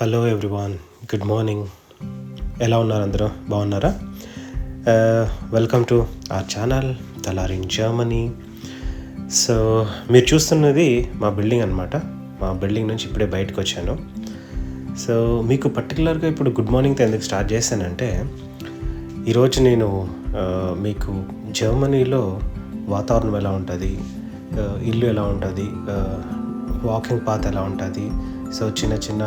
Hello everyone good morning ఎలా ఉన్నారు అందరూ? బాగున్నారా? వెల్కమ్ టు ఆర్ ఛానల్ తలార్ ఇన్ జర్మనీ సో మీరు చూస్తున్నది మా బిల్డింగ్ అనమాట మా బిల్డింగ్ నుంచి ఇప్పుడే బయటకు వచ్చాను. సో మీకు పర్టికులర్గా ఇప్పుడు గుడ్ మార్నింగ్తో ఎందుకు స్టార్ట్ చేశానంటే ఈరోజు నేను uh, మీకు జర్మనీలో వాతావరణం ఎలా ఉంటుంది? Uh, ఇల్లు ఎలా ఉంటుంది? వాకింగ్ పాత్ ఎలా ఉంటుంది? సో చిన్న చిన్న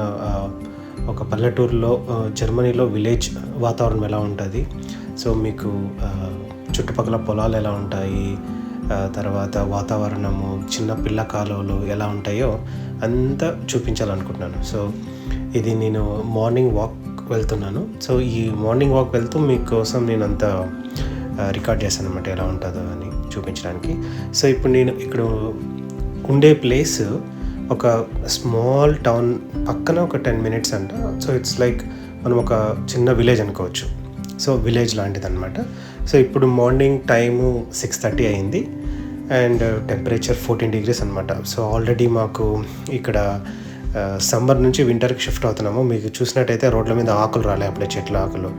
ఒక పల్లెటూరులో జర్మనీలో విలేజ్ వాతావరణం ఎలా ఉంటుంది? సో మీకు చుట్టుపక్కల పొలాలు ఎలా ఉంటాయి? తర్వాత వాతావరణము చిన్న పిల్ల కాలువలు ఎలా ఉంటాయో అంతా చూపించాలనుకుంటున్నాను. సో ఇది నేను మార్నింగ్ వాక్ వెళ్తున్నాను. సో ఈ మార్నింగ్ వాక్ వెళ్తూ మీకోసం నేను అంత రికార్డ్ చేశాను అనమాట ఎలా ఉంటుందో అని చూపించడానికి. సో ఇప్పుడు నేను ఇక్కడ ఉండే ప్లేస్ ఒక స్మాల్ టౌన్ పక్కన ఒక టెన్ మినిట్స్ అంట. సో ఇట్స్ లైక్ మనం ఒక చిన్న విలేజ్ అనుకోవచ్చు. సో విలేజ్ లాంటిది అనమాట సో ఇప్పుడు మార్నింగ్ టైము సిక్స్ థర్టీ అయింది. అండ్ టెంపరేచర్ ఫోర్టీన్ డిగ్రీస్ అనమాట సో ఆల్రెడీ మాకు ఇక్కడ uh, సమ్మర్ నుంచి వింటర్కి షిఫ్ట్ అవుతున్నాము. మీకు చూసినట్టయితే రోడ్ల మీద ఆకులు రాలే అప్పుడే చెట్ల ఆకులు.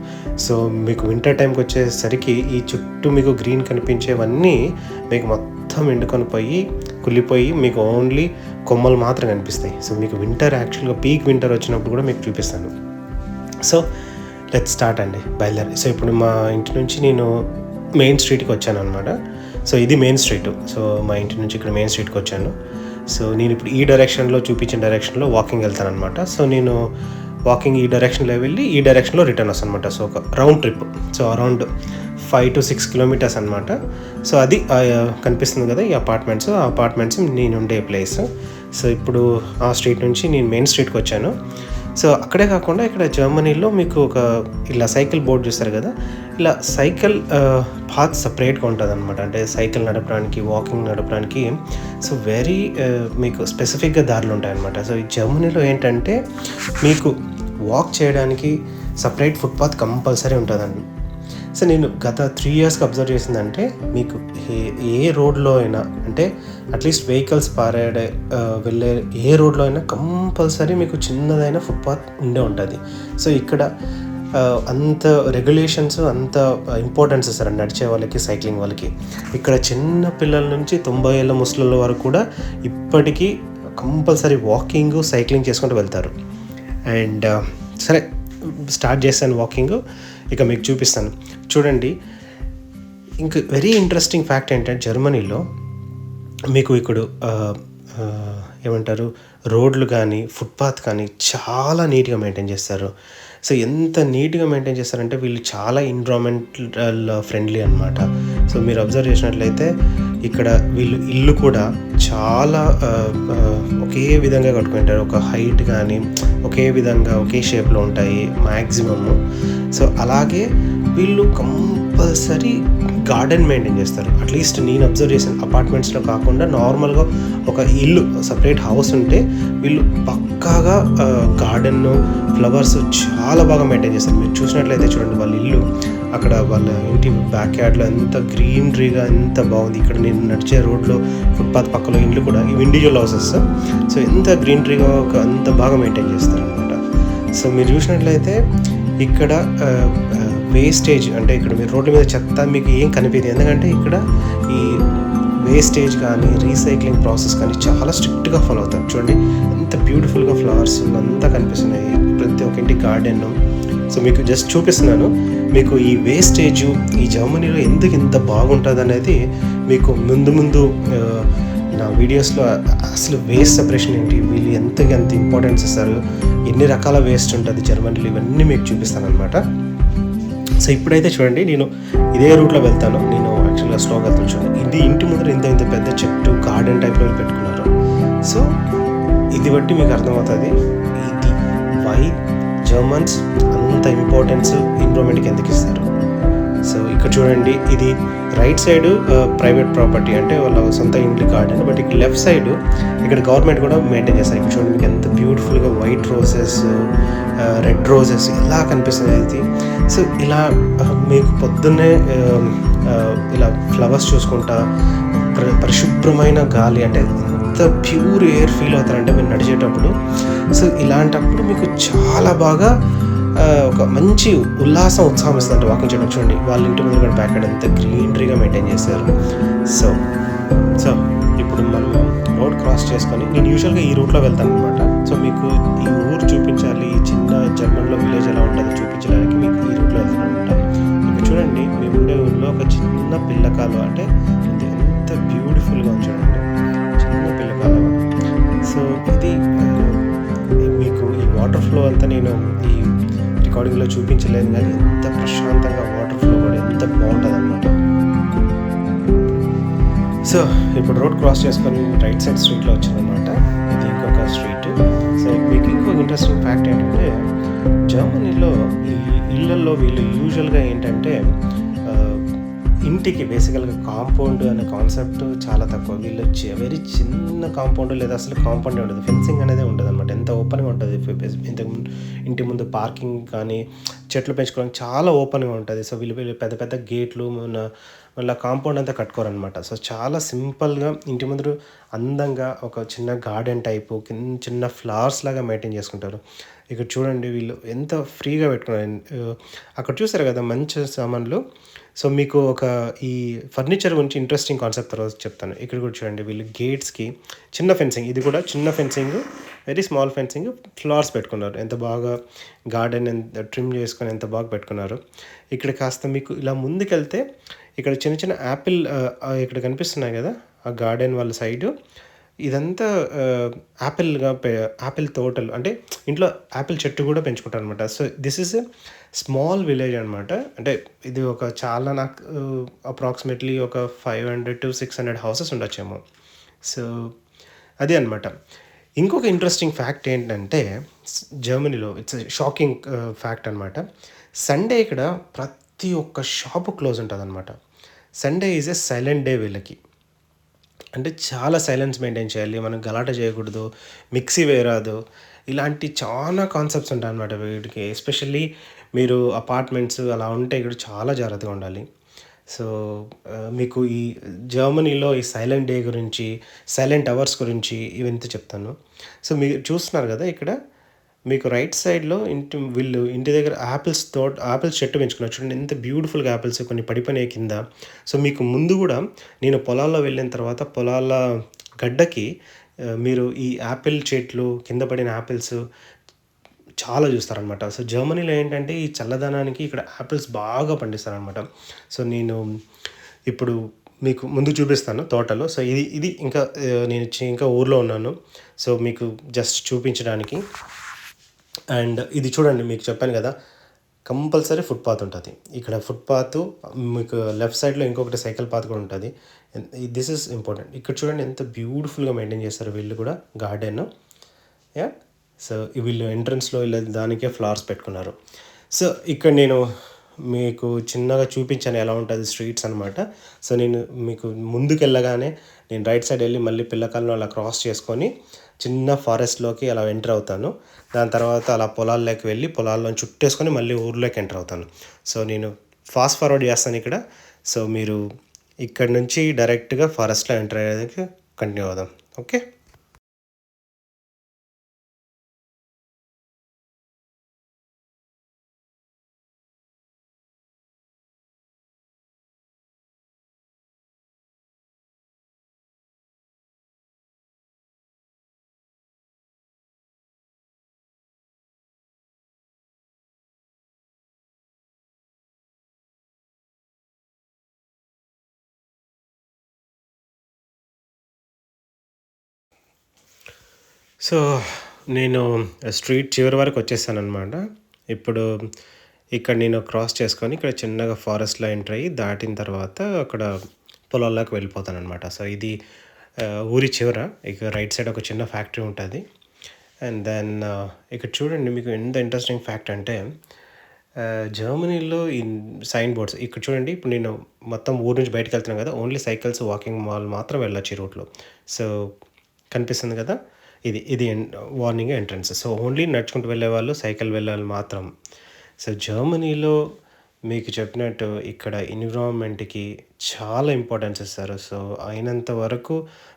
సో మీకు వింటర్ టైంకి వచ్చేసరికి ఈ చుట్టూ మీకు గ్రీన్ కనిపించేవన్నీ మీకు మొత్తం ఎండుకొని పోయి కుళ్ళిపోయి మీకు ఓన్లీ కొమ్మలు మాత్రం కనిపిస్తాయి. సో మీకు వింటర్ యాక్చువల్గా పీక్ వింటర్ వచ్చినప్పుడు కూడా మీకు చూపిస్తాను. సో లెట్ స్టార్ట్ అండి. బయలుదేరి సో ఇప్పుడు మా ఇంటి నుంచి నేను మెయిన్ స్ట్రీట్కి వచ్చాను అనమాట సో ఇది మెయిన్ స్ట్రీట్ సో మా ఇంటి నుంచి ఇక్కడ మెయిన్ స్ట్రీట్కి వచ్చాను. సో నేను ఇప్పుడు ఈ డైరెక్షన్లో చూపించిన డైరెక్షన్లో వాకింగ్ వెళ్తాను అనమాట సో నేను వాకింగ్ ఈ డైరెక్షన్లో వెళ్ళి ఈ డైరెక్షన్లో రిటర్న్ వస్తాను అనమాట సో ఒక round trip so around five to six kilometres అనమాట సో అది కనిపిస్తుంది కదా ఈ అపార్ట్మెంట్స్ ఆ అపార్ట్మెంట్స్ నేను ఉండే ప్లేస్ సో ఇప్పుడు ఆ స్ట్రీట్ నుంచి నేను మెయిన్ స్ట్రీట్కి వచ్చాను. సో అక్కడే కాకుండా ఇక్కడ జర్మనీలో మీకు ఒక ఇలా సైకిల్ బోర్డు చూస్తారు కదా. ఇలా సైకిల్ పాత్ సపరేట్గా ఉంటుంది అనమాట అంటే సైకిల్ నడపడానికి వాకింగ్ నడపడానికి. సో వెరీ మీకు స్పెసిఫిక్గా దారులు ఉంటాయన్నమాట. సో ఈ జర్మనీలో ఏంటంటే మీకు వాక్ చేయడానికి సపరేట్ ఫుట్పాత్ కంపల్సరీ ఉంటుందండి. సో నేను గత త్రీ ఇయర్స్కి అబ్జర్వ్ చేసిందంటే మీకు ఏ ఏ రోడ్లో అయినా అంటే అట్లీస్ట్ వెహికల్స్ పారాడే వెళ్ళే ఏ రోడ్లో అయినా కంపల్సరీ మీకు చిన్నదైన ఫుట్పాత్ ఉండే ఉంటుంది. సో ఇక్కడ అంత రెగ్యులేషన్స్ అంత ఇంపార్టెన్స్ ఇస్తారు నడిచే వాళ్ళకి సైక్లింగ్ వాళ్ళకి. ఇక్కడ చిన్న పిల్లల నుంచి తొంభై ఏళ్ళ ముసలిల వరకు కూడా ఇప్పటికీ కంపల్సరీ వాకింగ్ సైక్లింగ్ చేసుకుంటూ వెళ్తారు. అండ్ సరే స్టార్ట్ చేశాను వాకింగ్ ఇక మీకు చూపిస్తాను. చూడండి ఇంక వెరీ ఇంట్రెస్టింగ్ ఫ్యాక్ట్ ఏంటంటే జర్మనీలో మీకు ఇక్కడ ఏమంటారు రోడ్లు కానీ ఫుట్పాత్ కానీ చాలా నీట్గా మెయింటైన్ చేస్తారు. సో ఎంత నీట్గా మెయింటైన్ చేస్తారంటే వీళ్ళు చాలా ఎన్విరాన్మెంటల్ ఫ్రెండ్లీ అనమాట సో మీరు అబ్జర్వ్ చేసినట్లయితే ఇక్కడ వీళ్ళు ఇల్లు కూడా చాలా ఒకే విధంగా కట్టుకుంటారు. ఒక హైట్ కానీ ఒకే విధంగా ఒకే షేప్లో ఉంటాయి మ్యాక్సిమమ్ సో అలాగే వీళ్ళు కంపల్సరీ గార్డెన్ మెయింటైన్ చేస్తారు. అట్లీస్ట్ నేను అబ్జర్వ్ చేసిన అపార్ట్మెంట్స్లో కాకుండా నార్మల్గా ఒక ఇల్లు సపరేట్ హౌస్ ఉంటే వీళ్ళు పక్కాగా గార్డెన్ ఫ్లవర్స్ చాలా బాగా మెయింటైన్ చేస్తారు. మీరు చూసినట్లయితే చూడండి వాళ్ళ ఇల్లు అక్కడ వాళ్ళ ఇంటి బ్యాక్ యార్డ్లో ఎంత గ్రీనరీగా ఎంత బాగుంది. ఇక్కడ నేను నడిచే రోడ్లో ఫుట్పాత్ పక్కలో ఇండ్లు కూడా ఇవి ఇండివిజువల్ హౌసెస్. సో ఎంత గ్రీనరీగా ఒక అంత బాగా మెయింటైన్ చేస్తారు అనమాట సో మీరు చూసినట్లయితే ఇక్కడ వేస్టేజ్ అంటే ఇక్కడ మీరు రోడ్ల మీద చెత్త మీకు ఏం కనిపించదు. ఎందుకంటే ఇక్కడ ఈ వేస్టేజ్ కానీ రీసైక్లింగ్ ప్రాసెస్ కానీ చాలా స్ట్రిక్ట్గా ఫాలో అవుతారు చూడండి ఎంత బ్యూటిఫుల్గా ఫ్లవర్స్ అంతా కనిపిస్తున్నాయి ప్రతి ఒక్కటి ఇంటి గార్డెన్ సో మీకు జస్ట్ చూపిస్తున్నాను మీకు ఈ వేస్టేజ్ ఈ జర్మనీలో ఎందుకు ఇంత బాగుంటుంది అనేది మీకు ముందు ముందు నా వీడియోస్లో అసలు వేస్ట్ సెపరేషన్ ఏంటి? వీళ్ళు ఎంతకి ఎంత ఇంపార్టెన్స్ ఇస్తారు? ఎన్ని రకాల వేస్ట్ ఉంటుంది జర్మనీలో ఇవన్నీ మీకు చూపిస్తాను అనమాట సో ఇప్పుడైతే చూడండి నేను ఇదే రూట్లో వెళ్తాను. నేను యాక్చువల్గా స్లోగా వెళ్తాను చూడండి. ఇది ఇంటి ముందర ఇంత ఇంత పెద్ద చెట్టు గార్డెన్ టైప్లో పెట్టుకున్నారు. సో ఇది బట్టి మీకు అర్థమవుతుంది ఇది వై జర్మన్స్ అంత ఇంపార్టెన్స్ ఎన్విరాన్మెంట్కి ఎందుకు ఇస్తారు. సో ఇక్కడ చూడండి ఇది రైట్ సైడ్ ప్రైవేట్ ప్రాపర్టీ అంటే వాళ్ళ సొంత ఇంటి గార్డెన్ బట్ ఇక్కడ లెఫ్ట్ సైడ్ ఇక్కడ గవర్నమెంట్ కూడా మెయింటైన్ చేస్తారు. ఇక్కడ చూడండి మీకు ఎంత బ్యూటిఫుల్గా వైట్ రోజెస్ రెడ్ రోజెస్ ఇలా కనిపిస్తుంది. ఇది సో ఇలా మీకు పొద్దున్నే ఇలా ఫ్లవర్స్ చూసుకుంటా ప్ర- పరిశుభ్రమైన గాలి అంటే ఎంత ప్యూర్ ఎయిర్ ఫీల్ అవుతారంటే మీరు నడిచేటప్పుడు. సో ఇలాంటప్పుడు మీకు చాలా బాగా ఒక మంచి ఉల్లాసం ఉత్సాహం ఇస్తుంది వాకింగ్ చేయడం. చూడండి వాళ్ళ ఇంటి ముందు కూడా బ్యాక్ ఎంత గ్రీనరీగా మెయింటైన్ చేశారు. సో సో ఇప్పుడు మనం రోడ్ క్రాస్ చేసుకొని నేను యూజువల్గా ఈ రూట్లో వెళ్తాను అనమాట సో మీకు ఈ ఊరు చూపించాలి చిన్న జర్మన్లో విలేజ్ ఎలా ఉంటుంది ఒక చిన్న పిల్లకాలు అంటే ఎంత బ్యూటిఫుల్గా ఉంది చిన్న పిల్లకాలు సో ఇది మీకు ఈ వాటర్ ఫ్లో అంతా నేను ఈ రికార్డింగ్లో చూపించలేదు కానీ ఎంత ప్రశాంతంగా వాటర్ ఫ్లో కూడా ఎంత బాగుంటుంది అనమాట సో ఇప్పుడు రోడ్ క్రాస్ చేసుకొని రైట్ సైడ్ స్ట్రీట్లో వచ్చిందనమాట ఇది ఇంకొక స్ట్రీట్ సో మీకు ఇంకొక ఇంట్రెస్టింగ్ ఫ్యాక్ట్ ఏంటంటే జర్మనీలో ఈ ఇళ్ళల్లో వీళ్ళు యూజువల్గా ఏంటంటే ఇంటికి బేసికల్గా కాంపౌండ్ అనే కాన్సెప్ట్ చాలా తక్కువ. వీళ్ళు వెరీ చిన్న కాంపౌండ్ లేదా అసలు కాంపౌండ్ ఉండదు. ఫెన్సింగ్ అనేది ఉండదు అనమాట ఎంత ఓపెన్గా ఉంటుంది? ఇంతకు ముందు ఇంటి ముందు పార్కింగ్ కానీ చెట్లు పెంచుకోవడానికి చాలా ఓపెన్గా ఉంటుంది. సో వీళ్ళు పెద్ద పెద్ద గేట్లు మన మళ్ళీ కాంపౌండ్ అంతా కట్టుకోరనమాట సో చాలా సింపుల్గా ఇంటి ముందు అందంగా ఒక చిన్న గార్డెన్ టైపు కింద చిన్న ఫ్లవర్స్ లాగా మెయింటైన్ చేసుకుంటారు. ఇక్కడ చూడండి వీళ్ళు ఎంత ఫ్రీగా పెట్టుకున్నారు. అక్కడ చూసారు కదా మంచి సామాన్లు? సో మీకు ఒక ఈ ఫర్నిచర్ గురించి ఇంట్రెస్టింగ్ కాన్సెప్ట్ తర్వాత చెప్తాను. ఇక్కడ కూడా చూడండి వీళ్ళు గేట్స్కి చిన్న ఫెన్సింగ్ ఇది కూడా చిన్న fencing very small fencing flowers పెట్టుకున్నారు. ఎంత బాగా గార్డెన్ ఎంత ట్రిమ్ చేసుకొని ఎంత బాగా పెట్టుకున్నారు. ఇక్కడ కాస్త మీకు ఇలా ముందుకెళ్తే ఇక్కడ చిన్న చిన్న యాపిల్ ఇక్కడ కనిపిస్తున్నాయి కదా ఆ గార్డెన్ వాళ్ళ సైడు ఇదంతా యాపిల్గా పె యాపిల్ తోటలు అంటే ఇంట్లో యాపిల్ చెట్టు కూడా పెంచుకుంటారు అనమాట so this is a small village అనమాట అంటే ఇది ఒక చాలా నాకు అప్రాక్సిమేట్లీ ఒక five hundred to six hundred houses ఉండొచ్చేమో. సో అదే అనమాట ఇంకొక ఇంట్రెస్టింగ్ ఫ్యాక్ట్ ఏంటంటే జర్మనీలో ఇట్స్ షాకింగ్ ఫ్యాక్ట్ అనమాట సండే ఇక్కడ ప్రతి ఒక్క షాపు క్లోజ్ ఉంటుంది అనమాట Sunday is a silent day వీళ్ళకి. అంటే చాలా సైలెన్స్ మెయింటైన్ చేయాలి. మనం గలాట చేయకూడదు మిక్సీ వేయరాదు ఇలాంటి చాలా కాన్సెప్ట్స్ ఉంటాయి అనమాట వీటికి. ఎస్పెషల్లీ మీరు అపార్ట్మెంట్స్ అలా ఉంటే ఇక్కడ చాలా జాగ్రత్తగా ఉండాలి. సో మీకు ఈ జర్మనీలో ఈ సైలెంట్ డే గురించి సైలెంట్ అవర్స్ గురించి ఇవంతా చెప్తాను. సో మీరు చూస్తున్నారు కదా ఇక్కడ మీకు రైట్ సైడ్లో ఇంటి వీళ్ళు ఇంటి దగ్గర యాపిల్స్ తోట యాపిల్స్ చెట్టు పెంచుకున్నారు. చూడండి ఎంత బ్యూటిఫుల్గా యాపిల్స్ కొన్ని పడిపోయినాయి కింద. సో మీకు ముందు కూడా నేను పొలాల్లో వెళ్ళిన తర్వాత పొలాల గడ్డకి మీరు ఈ యాపిల్ చెట్లు కింద పడిన యాపిల్స్ చాలా చూస్తారనమాట సో జర్మనీలో ఏంటంటే ఈ చల్లదనానికి ఇక్కడ యాపిల్స్ బాగా పండిస్తారనమాట సో నేను ఇప్పుడు మీకు ముందు చూపిస్తాను తోటలో. సో ఇది ఇది ఇంకా నేను చి- ఇంకా ఊర్లో ఉన్నాను. సో మీకు జస్ట్ చూపించడానికి అండ్ ఇది చూడండి మీకు చెప్పాను కదా కంపల్సరీ ఫుట్పాత్ ఉంటుంది. ఇక్కడ ఫుట్పాత్ మీకు లెఫ్ట్ సైడ్లో ఇంకొకటి సైకిల్ పాత్ కూడా ఉంటుంది. దిస్ ఇస్ ఇంపార్టెంట్ ఇక్కడ చూడండి ఎంత బ్యూటిఫుల్గా మెయింటైన్ చేస్తారు వీళ్ళు కూడా గార్డెన్ యా సో వీళ్ళు ఎంట్రన్స్లో ఇలా దానికే ఫ్లవర్స్ పెట్టుకున్నారు. సో ఇక్కడ నేను మీకు చిన్నగా చూపించాను ఎలా ఉంటుంది స్ట్రీట్స్ అనమాట సో నేను మీకు ముందుకు వెళ్ళగానే నేను రైట్ సైడ్ వెళ్ళి మళ్ళీ పిల్లకాలను అలా క్రాస్ చేసుకొని చిన్న ఫారెస్ట్లోకి అలా ఎంటర్ అవుతాను. దాని తర్వాత అలా పొలాల్లోకి వెళ్ళి పొలాల్లో చుట్టేసుకొని మళ్ళీ ఊర్లోకి ఎంటర్ అవుతాను. సో నేను ఫాస్ట్ ఫార్వర్డ్ చేస్తాను ఇక్కడ. సో మీరు ఇక్కడ నుంచి డైరెక్ట్గా ఫారెస్ట్లో ఎంటర్ అయ్యేందుకు కంటిన్యూ అవుదాం. ఓకే? సో నేను స్ట్రీట్ చివరి వరకు వచ్చేసాను అనమాట ఇప్పుడు ఇక్కడ నేను క్రాస్ చేసుకొని ఇక్కడ చిన్నగా ఫారెస్ట్లో ఎంటర్ అయ్యి దాటిన తర్వాత అక్కడ పొలాల్లోకి వెళ్ళిపోతాను అనమాట సో ఇది ఊరి చివర. ఇక రైట్ సైడ్ ఒక చిన్న ఫ్యాక్టరీ ఉంటుంది. అండ్ దెన్ ఇక్కడ చూడండి మీకు ఎంత ఇంట్రెస్టింగ్ ఫ్యాక్ట్ అంటే జర్మనీలో ఈ సైన్ బోర్డ్స్. ఇక్కడ చూడండి ఇప్పుడు నేను మొత్తం ఊరు నుంచి బయటకు వెళ్తున్నాను కదా. ఓన్లీ సైకిల్స్ వాకింగ్ మాల్ మాత్రం వెళ్ళొచ్చు ఈ రూట్లో. సో కనిపిస్తుంది కదా? ఇది ఇది వార్నింగ్ ఎంట్రన్స్ సో ఓన్లీ నడుచుకుంటూ వెళ్ళే వాళ్ళు సైకిల్ వెళ్ళాలి మాత్రం సో జర్మనీలో మీకు చెప్పినట్టు ఇక్కడ ఎన్విరాన్మెంట్‌కి చాలా ఇంపార్టెన్స్ ఇస్తారు. సో, అయినంత వరకు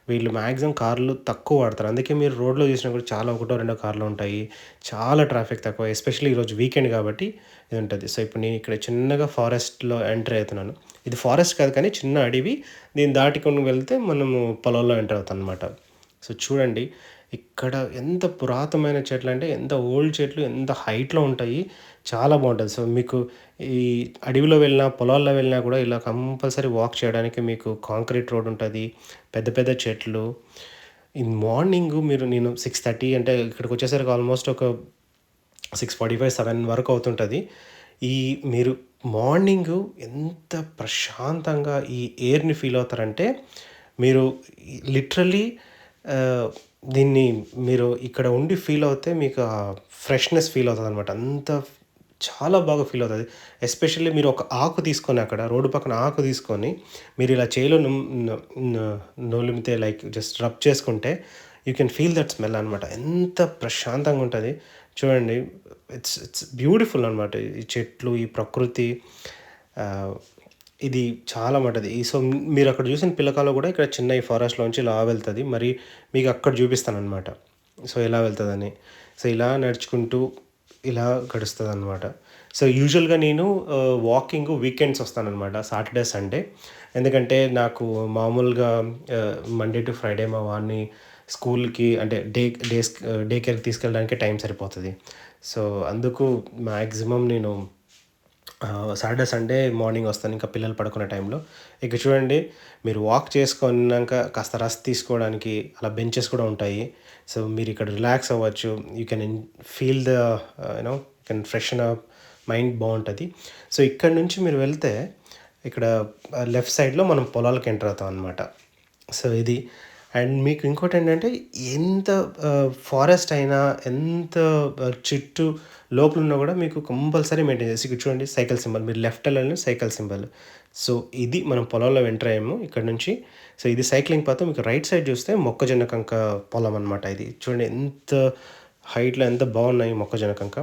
వీళ్ళు మ్యాక్సిమం కార్లు తక్కువ వాడతారు. అందుకే మీరు రోడ్‌లో చూసినా కూడా చాలా ఒకటో, రెండో కార్లు ఉంటాయి. చాలా ట్రాఫిక్ తక్కువ. ఎస్పెషల్లీ ఈరోజు వీకెండ్ కాబట్టి ఇది ఉంటుంది సో, ఇప్పుడు నేను ఇక్కడ చిన్నగా ఫారెస్ట్‌లో ఎంటర్ అవుతున్నాను. ఇది ఫారెస్ట్ కాదు కానీ చిన్న అడవి. దీన్ని దాటుకొని వెళ్తే మనము పొలంలో ఎంటర్ అవుతాం అనమాట సో, చూడండి ఇక్కడ ఎంత పురాతనమైన చెట్లు అంటే ఎంత ఓల్డ్ చెట్లు ఎంత హైట్‌లో ఉంటాయి. చాలా బాగుంటుంది సో, మీకు ఈ అడవిలో వెళ్ళినా, పొలాల్లో వెళ్ళినా కూడా ఇలా కంపల్సరీ వాక్ చేయడానికి మీకు కాంక్రీట్ రోడ్ ఉంటుంది పెద్ద పెద్ద చెట్లు. ఇన్ మార్నింగ్ మీరు నేను 6:30 అంటే ఇక్కడికి వచ్చేసరికి ఆల్మోస్ట్ ఒక 6:45, 7 వరకు అవుతుంటుంది ఈ మీరు మార్నింగ్ ఎంత ప్రశాంతంగా ఈ ఎయిర్‌ని ఫీల్ అవుతారంటే, మీరు లిటరలీ దీన్ని మీరు ఇక్కడ ఉండి ఫీల్ అవుతే మీకు ఆ ఫ్రెష్‌నెస్ ఫీల్ అవుతదనమాట. అంత చాలా బాగా ఫీల్ అవుతుంది ఎస్పెషల్లీ మీరు ఒక ఆకు తీసుకొని అక్కడ రోడ్డు పక్కన ఆకు తీసుకొని మీరు ఇలా చేయిలో నొలిమితే లైక్ జస్ట్ రబ్ చేసుకుంటే you can feel that smell అనమాట. ఎంత ప్రశాంతంగా ఉంటుంది చూడండి ఇట్స్ ఇట్స్ బ్యూటిఫుల్ అనమాట. ఈ చెట్లు, ఈ ప్రకృతి ఇది చాలా మటుది. ఈ సో, మీరు అక్కడ చూసిన పిల్లకాలు కూడా ఇక్కడ చిన్న ఈ ఫారెస్ట్‌లోంచి ఇలా వెళ్తుంది మరి మీకు అక్కడ చూపిస్తాననమాట. సో, ఎలా వెళ్తుందని సో, ఇలా నడుచుకుంటూ ఇలా గడుస్తుంది అనమాట సో, యూజువల్‌గా నేను వాకింగ్ వాకింగు వీకెండ్స్ వస్తానన్నమాట సాటర్‌డే, సండే. ఎందుకంటే నాకు మామూలుగా మండే టు ఫ్రైడే మా వాడిని స్కూల్‌కి అంటే డే డేస్ డే కేర్‌కి తీసుకెళ్ళడానికి టైం సరిపోతుంది సో, అందుకు మాక్సిమం నేను సాటర్‌డే, సండే మార్నింగ్ వస్తాను. ఇంకా పిల్లలు పడుకునే టైంలో. ఇక చూడండి మీరు వాక్ చేసుకున్నాక కాస్త రెస్ట్ తీసుకోవడానికి అలా బెంచెస్ కూడా ఉంటాయి. సో, మీరు ఇక్కడ రిలాక్స్ అవ్వచ్చు. You can feel the you know can freshen up mind బాగుంటుంది సో, ఇక్కడ నుంచి మీరు వెళ్తే ఇక్కడ లెఫ్ట్ సైడ్‌లో మనం పొలాలకు ఎంటర్ అవుతాం అనమాట. సో, ఇది అండ్ మీకు ఇంకోటి ఏంటంటే ఎంత ఫారెస్ట్ అయినా ఎంత చుట్టూ లోపల ఉన్న కూడా మీకు కంపల్సరీ మెయింటైన్ చేసి ఇక్కడ చూడండి సైకిల్ సింబల్. మీరు లెఫ్ట్ వెళ్ళాలని సైకిల్ సింబల్. సో, ఇది మనం పొలంలో ఎంటర్ అయ్యాము ఇక్కడ నుంచి. సో, ఇది సైక్లింగ్ పాత మీకు రైట్ సైడ్ చూస్తే మొక్కజొన్న కంక పొలం అనమాట ఇది. చూడండి ఎంత హైట్‌లో ఎంత బాగున్నాయి మొక్కజొన్న కంక.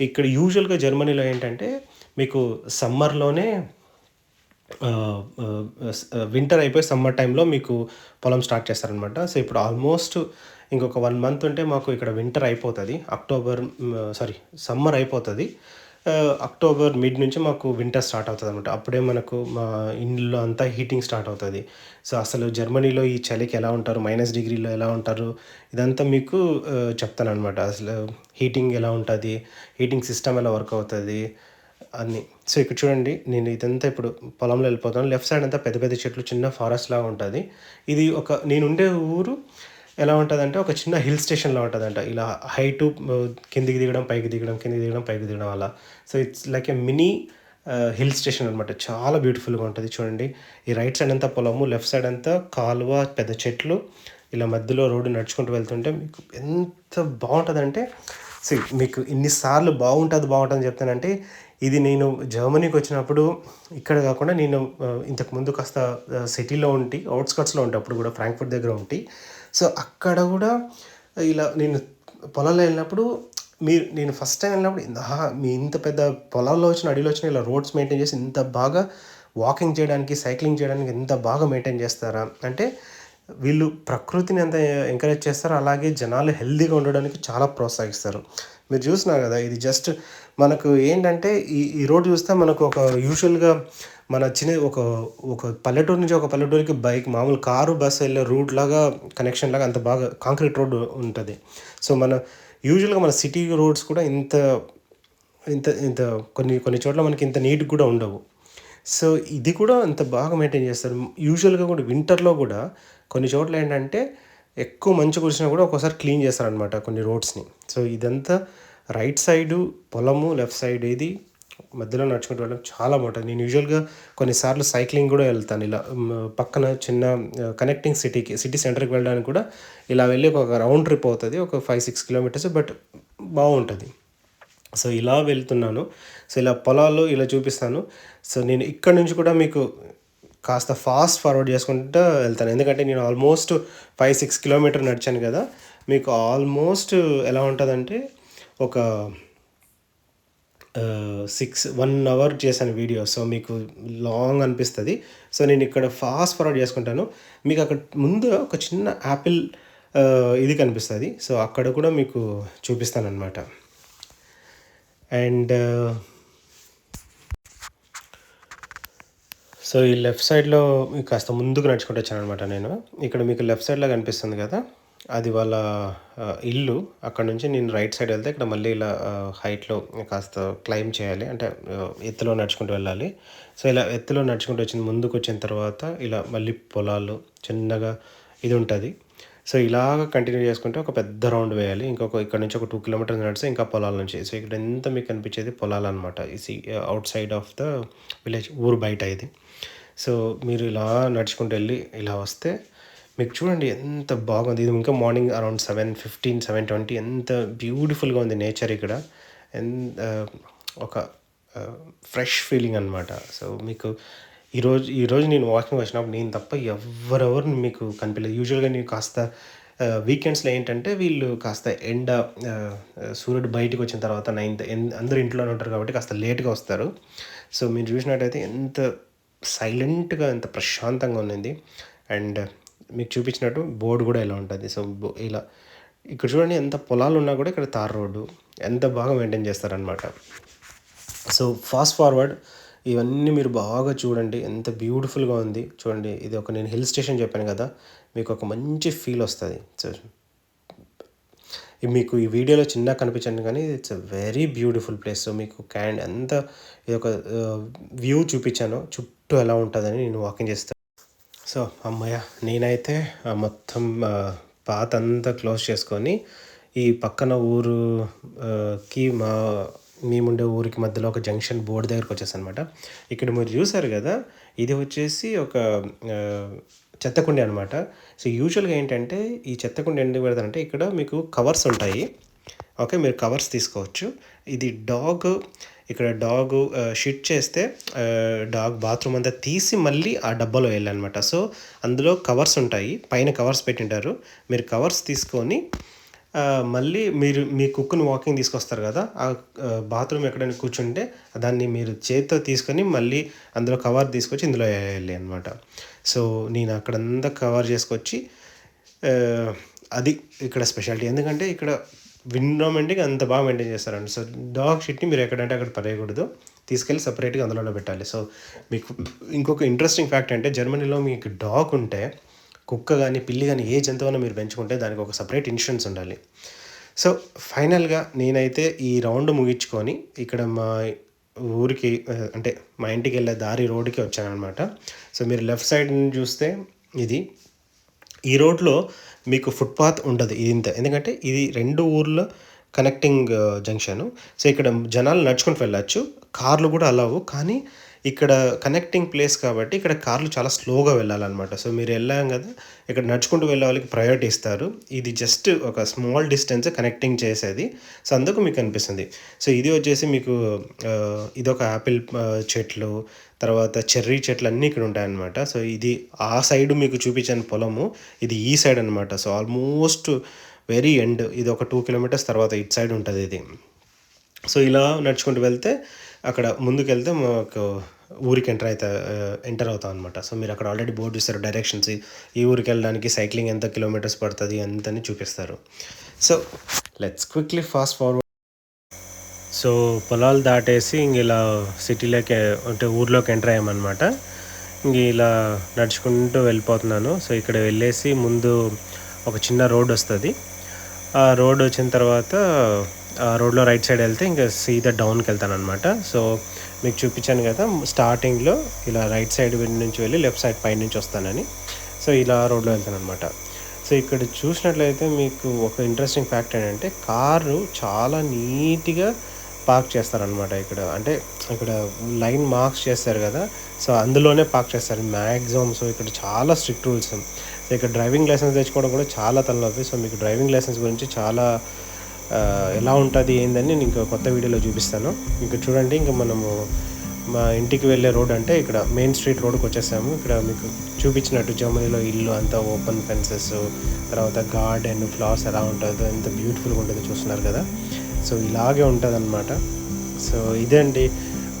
ఇక్కడ యూజువల్‌గా జర్మనీలో ఏంటంటే మీకు సమ్మర్‌లోనే వింటర్ అయిపోయి సమ్మర్ టైంలో మీకు పొలం స్టార్ట్ చేస్తారనమాట. సో, ఇప్పుడు ఆల్మోస్ట్ ఇంకొక వన్ మంత్ ఉంటే మాకు ఇక్కడ వింటర్ అయిపోతుంది అక్టోబర్ సారీ సమ్మర్ అయిపోతుంది అక్టోబర్ మిడ్ నుంచి మాకు వింటర్ స్టార్ట్ అవుతుంది అనమాట అప్పుడే మనకు మా ఇండ్లో అంతా హీటింగ్ స్టార్ట్ అవుతుంది సో, అసలు జర్మనీలో ఈ చలికి ఎలా ఉంటారు? మైనస్ డిగ్రీలో ఎలా ఉంటారు? ఇదంతా మీకు చెప్తాను చెప్తాననమాట. అసలు హీటింగ్ ఎలా ఉంటుంది హీటింగ్ సిస్టమ్ ఎలా వర్క్ అవుతుంది అన్ని సో, ఇక్కడ చూడండి నేను ఇదంతా ఇప్పుడు పొలంలో వెళ్ళిపోతాను. లెఫ్ట్ సైడ్ అంతా పెద్ద పెద్ద చెట్లు చిన్న ఫారెస్ట్ లాగా ఉంటుంది ఇది ఒక నేను ఉండే ఊరు ఎలా ఉంటుందంటే ఒక చిన్న హిల్ స్టేషన్‌లా ఉంటుందంట ఇలా హైటు కిందికి దిగడం, పైకి దిగడం, కిందికి దిగడం, పైకి దిగడం అలా. So, it's like a mini hill station అనమాట. చాలా బ్యూటిఫుల్‌గా ఉంటుంది చూడండి. ఈ రైట్ సైడ్ అంతా పొలము, లెఫ్ట్ సైడ్ అంతా కాలువ, పెద్ద చెట్లు. ఇలా మధ్యలో రోడ్డు నడుచుకుంటూ వెళ్తుంటే మీకు ఎంత బాగుంటుందంటే సో మీకు ఇన్నిసార్లు బాగుంటుంది బాగుంటుంది చెప్తానంటే ఇది నేను జర్మనీకి వచ్చినప్పుడు ఇక్కడ కాకుండా నేను ఇంతకుముందు కాస్త సిటీలో ఉంటే అవుట్స్కట్స్లో ఉంటే అప్పుడు కూడా ఫ్రాంక్‌ఫర్ట్ దగ్గర ఉండి సో, అక్కడ కూడా ఇలా నేను పొలంలో వెళ్ళినప్పుడు మీరు నేను ఫస్ట్ టైం వెళ్ళినప్పుడు ఆహా! మీ ఇంత పెద్ద పొలాల్లో వచ్చిన, అడవిలో వచ్చిన ఇలా రోడ్స్ మెయింటైన్ చేసి ఇంత బాగా వాకింగ్ చేయడానికి, సైక్లింగ్ చేయడానికి ఎంత బాగా మెయింటైన్ చేస్తారా? అంటే వీళ్ళు ప్రకృతిని ఎంత ఎంకరేజ్ చేస్తారో అలాగే జనాలు హెల్దీగా ఉండడానికి చాలా ప్రోత్సహిస్తారు. మీరు చూసినారు కదా! ఇది జస్ట్ మనకు ఏంటంటే ఈ ఈ రోడ్ చూస్తే మనకు ఒక యూజువల్‌గా మన చిన్న ఒక ఒక పల్లెటూరు నుంచి ఒక పల్లెటూరికి బైక్ మామూలు కారు, బస్సు వెళ్ళే రూట్ లాగా కనెక్షన్ లాగా అంత బాగా కాంక్రీట్ రోడ్ ఉంటుంది సో, మన యూజువల్‌గా మన సిటీ రోడ్స్ కూడా ఇంత ఇంత ఇంత కొన్ని కొన్ని చోట్ల మనకి ఇంత నీట్‌గా కూడా ఉండవు. సో, ఇది కూడా అంత బాగా మెయింటైన్ చేస్తారు. యూజువల్‌గా కూడా వింటర్‌లో కూడా కొన్ని చోట్ల ఏంటంటే ఎక్కువ మంచు కురిసినా కూడా ఒక్కోసారి క్లీన్ చేస్తారనమాట కొన్ని రోడ్స్‌ని. సో, ఇదంతా రైట్ సైడు పొలము, లెఫ్ట్ సైడ్ ఇది మధ్యలో నడుచుకుంటూ వెళ్ళడం చాలా బాగుంటుంది నేను యూజువల్‌గా కొన్నిసార్లు సైక్లింగ్ కూడా వెళ్తాను ఇలా పక్కన చిన్న కనెక్టింగ్ సిటీకి సిటీ సెంటర్‌కి వెళ్ళడానికి కూడా ఇలా వెళ్ళి ఒక రౌండ్ ట్రిప్ అవుతుంది ఒక 5, 6 కిలోమీటర్స్ బట్ బాగుంటుంది సో, ఇలా వెళ్తున్నాను. సో, ఇలా పొలాలు ఇలా చూపిస్తాను. సో, నేను ఇక్కడ నుంచి కూడా మీకు కాస్త ఫాస్ట్ ఫార్వర్డ్ చేసుకుంటా వెళ్తాను. ఎందుకంటే నేను ఆల్మోస్ట్ 5, 6 కిలోమీటర్ నడిచాను కదా! మీకు ఆల్మోస్ట్ ఎలా ఉంటుందంటే ఒక సిక్స్ వన్ అవర్ చేశాను వీడియో సో మీకు లాంగ్ అనిపిస్తుంది. సో నేను ఇక్కడ ఫాస్ట్ ఫార్వర్డ్ చేసుకుంటాను. మీకు అక్కడ ముందు ఒక చిన్న యాపిల్ ఇది కనిపిస్తుంది. సో అక్కడ కూడా మీకు చూపిస్తాను అనమాట అండ్ సో ఈ లెఫ్ట్ సైడ్లో మీకు కాస్త ముందుకు నడుచుకుంటూ వచ్చాను అనమాట నేను. ఇక్కడ మీకు లెఫ్ట్ సైడ్లో కనిపిస్తుంది కదా. అది వాళ్ళ ఇల్లు. అక్కడ నుంచి నేను రైట్ సైడ్ వెళ్తే ఇక్కడ మళ్ళీ ఇలా హైట్లో కాస్త క్లైమ్ చేయాలి. అంటే ఎత్తులో నడుచుకుంటూ వెళ్ళాలి. సో ఇలా ఎత్తులో నడుచుకుంటూ వచ్చిన ముందుకు వచ్చిన తర్వాత ఇలా మళ్ళీ పొలాలు చిన్నగా ఇది ఉంటుంది. సో ఇలాగ కంటిన్యూ చేసుకుంటే ఒక పెద్ద రౌండ్ వేయాలి. ఇంకొక ఇక్కడ నుంచి ఒక టూ కిలోమీటర్స్ నడిస్తే ఇంకా పొలాల నుంచి. సో ఇక్కడ ఎంత మీకు కనిపించేది పొలాలు అనమాట ఈ outside of the village ఊరు బయట ఇది. సో మీరు ఇలా నడుచుకుంటూ వెళ్ళి ఇలా వస్తే మీకు చూడండి ఎంత బాగుంది. ఇది ఇంకా morning around seven fifteen seven twenty ఎంత బ్యూటిఫుల్గా ఉంది నేచర్ ఇక్కడ. ఎంత ఒక ఫ్రెష్ ఫీలింగ్ అనమాట సో మీకు ఈరోజు ఈరోజు నేను వాకింగ్ వచ్చినప్పుడు నేను తప్ప ఎవరెవరు మీకు కనిపించలేదు. యూజువల్గా నేను కాస్త వీకెండ్స్లో ఏంటంటే వీళ్ళు కాస్త ఎండ సూర్యుడు బయటకు వచ్చిన తర్వాత నైన్త్ అందరు ఇంట్లోనే ఉంటారు కాబట్టి కాస్త లేట్గా వస్తారు. సో మీరు చూసినట్టయితే ఎంత సైలెంట్గా ఎంత ప్రశాంతంగా ఉన్నింది అండ్ మీకు చూపించినట్టు బోర్డు కూడా ఇలా ఉంటుంది. సో బో- ఇలా ఇక్కడ చూడండి ఎంత పొలాలు ఉన్నా కూడా ఇక్కడ తార్ రోడ్డు ఎంత బాగా మెయింటైన్ చేస్తారనమాట సో ఫాస్ట్ ఫార్వర్డ్ ఇవన్నీ మీరు బాగా చూడండి. ఎంత బ్యూటిఫుల్గా ఉంది. చూడండి ఇది ఒక నేను హిల్ స్టేషన్ చెప్పాను కదా మీకు ఒక మంచి ఫీల్ వస్తుంది. సో మీకు ఈ వీడియోలో చిన్నగా కనిపించండి కానీ it's a very beautiful place. So మీకు క్యాండ్ ఎంత ఇది ఒక వ్యూ చూపించాను. చుట్టూ ఎలా ఉంటుందని నేను వాకింగ్ చేస్తాను. సో అమ్మయ్య నేనైతే ఆ మొత్తం పాత అంతా క్లోజ్ చేసుకొని ఈ పక్కన ఊరుకి మా మేముండే ఊరికి మధ్యలో ఒక జంక్షన్ బోర్డు దగ్గరకు వచ్చేసి అనమాట ఇక్కడ మీరు చూసారు కదా ఇది వచ్చేసి ఒక చెత్తకుండి అనమాట సో యూజువల్గా ఏంటంటే ఈ చెత్తకుండి ఎందుకు పెడతారంటే ఇక్కడ మీకు కవర్స్ ఉంటాయి. ఓకే మీరు కవర్స్ తీసుకోవచ్చు. ఇది డాగ్ ఇక్కడ డాగ్ షిట్ చేస్తే డాగ్ బాత్రూమ్ అంతా తీసి మళ్ళీ ఆ డబ్బాలో వెళ్ళాలన్నమాట. సో అందులో కవర్స్ ఉంటాయి. పైన కవర్స్ పెట్టింటారు. మీరు కవర్స్ తీసుకొని మళ్ళీ మీరు మీ కుక్కుని వాకింగ్ తీసుకొస్తారు కదా ఆ బాత్రూమ్ ఎక్కడైనా కూర్చుంటే దాన్ని మీరు చేతితో తీసుకొని మళ్ళీ అందులో కవర్ తీసుకొచ్చి ఇందులో వేయాలి అనమాట సో నేను అక్కడంతా కవర్ చేసుకొచ్చి అది ఇక్కడ స్పెషాలిటీ. ఎందుకంటే ఇక్కడ ఎన్విరాన్మెంట్కి అంత బాగా మెయింటైన్ చేస్తారండి. సో డాగ్ షిట్ని మీరు ఎక్కడంటే అక్కడ పడేయకూడదు. తీసుకెళ్ళి సపరేట్గా అందులో పెట్టాలి. సో మీకు ఇంకొక ఇంట్రెస్టింగ్ ఫ్యాక్ట్ అంటే జర్మనీలో మీకు డాగ్ ఉంటే కుక్క కానీ పిల్లి కానీ ఏ జంతువునో మీరు పెంచుకుంటే దానికి ఒక సపరేట్ ఇన్సూరెన్స్ ఉండాలి. సో ఫైనల్గా నేనైతే ఈ రౌండ్ ముగించుకొని ఇక్కడ మా ఊరికి అంటే మా ఇంటికి వెళ్ళే దారి రోడ్డుకి వచ్చానమాట సో మీరు లెఫ్ట్ సైడ్ చూస్తే ఇది. ఈ రోడ్లో మీకు ఫుట్పాత్ ఉండదు ఇది ఇంత ఎందుకంటే ఇది రెండు ఊర్ల కనెక్టింగ్ జంక్షన్ సో ఇక్కడ జనాలు నడుచుకుంటూ వెళ్ళచ్చు. కార్లు కూడా అలవు కానీ ఇక్కడ కనెక్టింగ్ ప్లేస్ కాబట్టి ఇక్కడ కార్లు చాలా స్లోగా వెళ్ళాలన్నమాట. సో మీరు వెళ్ళాం కదా ఇక్కడ నడుచుకుంటూ వెళ్ళే వాళ్ళకి ప్రయారిటీ ఇస్తారు. ఇది జస్ట్ ఒక స్మాల్ డిస్టెన్స్ కనెక్టింగ్ చేసేది. సో అందుకు మీకు అనిపిస్తుంది. సో ఇది వచ్చేసి మీకు ఇదొక యాపిల్ చెట్లు తర్వాత చెర్రీ చెట్లు అన్నీ ఇక్కడ ఉంటాయన్నమాట. సో ఇది ఆ సైడ్ మీకు చూపించాను పొలము ఇది ఈ సైడ్ అనమాట సో ఆల్మోస్ట్ వెరీ ఎండ్ ఇది ఒక టూ కిలోమీటర్స్ తర్వాత ఇటు సైడ్ ఉంటుంది ఇది. సో ఇలా నడుచుకుంటూ వెళ్తే అక్కడ ముందుకెళ్తే మాకు ఊరికి ఎంటర్ అవుతా ఎంటర్ అవుతాం అనమాట సో మీరు అక్కడ ఆల్రెడీ బోర్డు ఇస్తారు డైరెక్షన్స్. ఈ ఊరికి వెళ్ళడానికి సైక్లింగ్ ఎంత కిలోమీటర్స్ పడుతుంది అంతని చూపిస్తారు. So let's quickly fast forward. So పొలాలు దాటేసి ఇంక ఇలా సిటీలోకి అంటే ఊర్లోకి ఎంటర్ అయ్యామన్నమాట. ఇంక ఇలా నడుచుకుంటూ వెళ్ళిపోతున్నాను. సో ఇక్కడ వెళ్ళేసి ముందు ఒక చిన్న రోడ్ వస్తుంది. రోడ్ వచ్చిన తర్వాత ఆ రోడ్లో రైట్ సైడ్ వెళ్తే ఇంకా సీదా డౌన్కి వెళ్తాను అనమాట సో మీకు చూపించాను కదా స్టార్టింగ్లో ఇలా రైట్ సైడ్ నుంచి వెళ్ళి లెఫ్ట్ సైడ్ పై నుంచి వస్తానని. సో ఇలా రోడ్లో వెళ్తాను అనమాట సో ఇక్కడ చూసినట్లయితే మీకు ఒక ఇంట్రెస్టింగ్ ఫ్యాక్ట్ ఏంటంటే కారు చాలా నీట్గా పార్క్ చేస్తారనమాట ఇక్కడ. అంటే ఇక్కడ లైన్ మార్క్స్ చేస్తారు కదా సో అందులోనే పార్క్ చేస్తారు. మ్యాక్సిమం సో ఇక్కడ చాలా స్ట్రిక్ట్ రూల్స్. సో ఇక్కడ డ్రైవింగ్ లైసెన్స్ తెచ్చుకోవడం కూడా చాలా తలనొప్పి. సో మీకు డ్రైవింగ్ లైసెన్స్ గురించి చాలా ఎలా ఉంటుంది ఏందని నేను ఇంకా కొత్త వీడియోలో చూపిస్తాను. ఇంకా చూడండి ఇంకా మనము మా ఇంటికి వెళ్ళే రోడ్ అంటే ఇక్కడ మెయిన్ స్ట్రీట్ రోడ్కి వచ్చేసాము. ఇక్కడ మీకు చూపించినట్టు జర్మనీలో ఇల్లు అంతా ఓపెన్ ఫెన్సెస్ తర్వాత గార్డెన్ ఫ్లవర్స్ ఎలా ఉంటుందో ఎంత బ్యూటిఫుల్గా ఉంటుందో చూస్తున్నారు కదా. సో ఇలాగే ఉంటుంది సో ఇదండి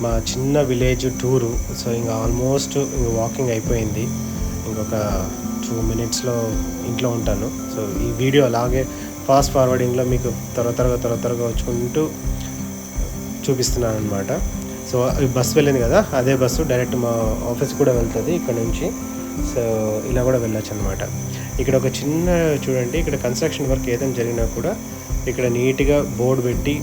మా చిన్న విలేజ్ టూరు. సో ఇంకా ఆల్మోస్ట్ ఇంక వాకింగ్ అయిపోయింది. ఇంకొక టూ మినిట్స్లో ఇంట్లో ఉంటాను. సో ఈ వీడియో అలాగే ఫాస్ట్ ఫార్వర్డింగ్లో మీకు త్వర త్వరగా త్వర త్వరగా వచ్చుకుంటూ చూపిస్తున్నాను అనమాట సో ఈ బస్సు వెళ్ళింది కదా అదే బస్సు డైరెక్ట్ మా ఆఫీస్ కూడా వెళ్తుంది ఇక్కడ నుంచి. సో ఇలా కూడా వెళ్ళొచ్చు అనమాట ఇక్కడ ఒక చిన్న చూడండి ఇక్కడ కన్స్ట్రక్షన్ వర్క్ ఏదైనా జరిగినా కూడా ఇక్కడ నీట్గా బోర్డు పెట్టి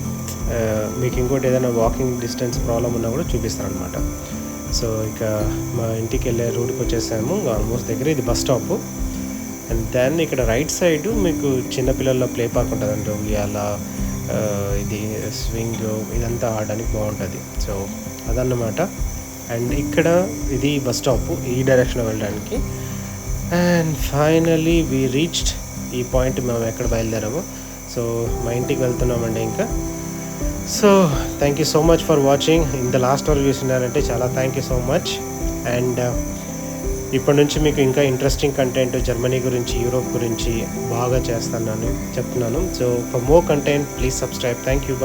మీకు ఇంకోటి ఏదైనా వాకింగ్ డిస్టెన్స్ ప్రాబ్లం ఉన్నా కూడా చూపిస్తారనమాట సో ఇక మా ఇంటికి వెళ్ళే రూట్కి వచ్చేసాము. ఆల్మోస్ట్ దగ్గర ఇది బస్ స్టాప్ అండ్ దెన్ ఇక్కడ రైట్ సైడ్ మీకు చిన్నపిల్లల ప్లే పార్క్ ఉంటుందండి. ఉయ్యాల ఇది స్వింగ్ ఇదంతా ఆడడానికి బాగుంటుంది. సో అదన్నమాట. అండ్ ఇక్కడ ఇది బస్ స్టాప్ ఈ డైరెక్షన్లో వెళ్ళడానికి. అండ్ ఫైనలీ వీ రీచ్డ్ ఈ పాయింట్ మేము ఎక్కడ బయలుదేరాము. సో మా ఇంటికి వెళ్తున్నామండి ఇంకా. So thank you so much for watching ఇంత లాస్ట్ వరకు చూసినారంటే చాలా thank you so much and ఇప్పటి నుంచి మీకు ఇంకా ఇంట్రెస్టింగ్ కంటెంట్ జర్మనీ గురించి యూరోప్ గురించి బాగా చేస్తున్నాను చెప్తున్నాను. So for more content please subscribe thank you